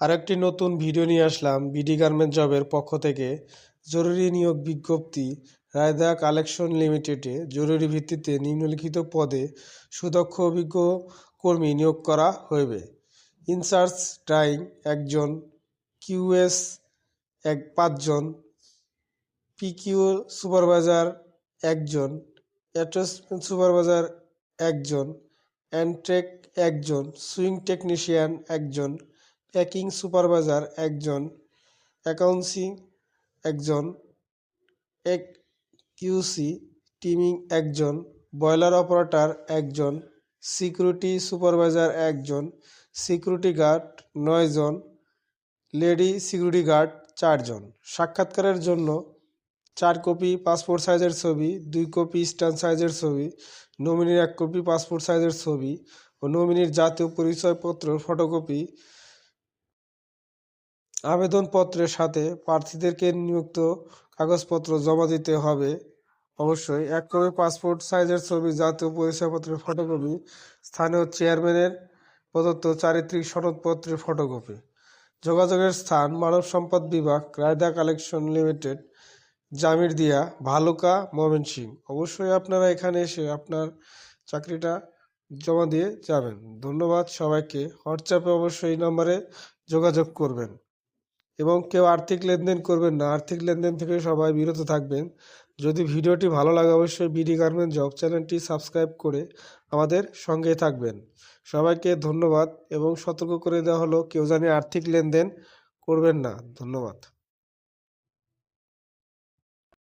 আরেকটি নতুন ভিডিও নিয়ে আসলাম বিডি গার্মেন্ট জবের পক্ষ থেকে। জরুরি নিয়োগ বিজ্ঞপ্তি, রায়দা কালেকশন লিমিটেডে জরুরি ভিত্তিতে নিম্নলিখিত পদে সুদক্ষ অভিজ্ঞ কর্মী নিয়োগ করা হইবে। ইনচার্জ ড্রাইং একজন কিউএস এক পাঁচজন, পিকিউ সুপারভাইজার একজন অ্যাটাচমেন্ট সুপারভাইজার একজন অ্যান্ট্রেক একজন, সুইং টেকনিশিয়ান একজন প্যাকিং সুপারভাইজার একজন, অ্যাকাউন্সিং একজন, এক কিউসি টিমিং একজন বয়লার অপারেটর একজন, সিকিউরিটি সুপারভাইজার একজন, সিকিউরিটি গার্ড নয়জন লেডি সিকিউরিটি গার্ড চারজন সাক্ষাৎকারের জন্য চার কপি পাসপোর্ট সাইজের ছবি, দুই কপি স্ট্যান্ড সাইজের ছবি, নমিনির এক কপি পাসপোর্ট সাইজের ছবি ও নমিনির জাতীয় পরিচয়পত্র ফটোকপি আবেদনপত্রের সাথে প্রার্থীদেরকে নিযুক্ত কাগজপত্র জমা দিতে হবে। অবশ্যই এক কপি পাসপোর্ট সাইজের ছবি, জাতীয় পরিচয়পত্রের ফটোকপি, স্থানীয় চেয়ারম্যানের প্রদত্ত চারিত্রিক সনদপত্রের ফটোকপি, যোগাযোগের স্থান, মানব সম্পদ বিভাগ, রায়দা কালেকশন লিমিটেড, জামির দিয়া, ভালুকা ময়মনসিং অবশ্যই আপনারা এখানে এসে আপনার চাকরিটা জমা দিয়ে যাবেন। ধন্যবাদ সবাইকে। হোয়াটসঅ্যাপে অবশ্যই এই নম্বরে যোগাযোগ করবেন। এবং কেউ আর্থিক লেনদেন করবেন না। আর্থিক লেনদেন থেকে সবাই বিরত থাকবেন। যদি ভিডিওটি ভালো লাগে অবশ্যই বিডি গার্মেন্ট জব চ্যানেলটি সাবস্ক্রাইব করে আমাদের সঙ্গে থাকবেন। সবাইকে ধন্যবাদ এবং সতর্ক করে দেওয়া হলো, কেউ জানি আর্থিক লেনদেন করবেন না। ধন্যবাদ।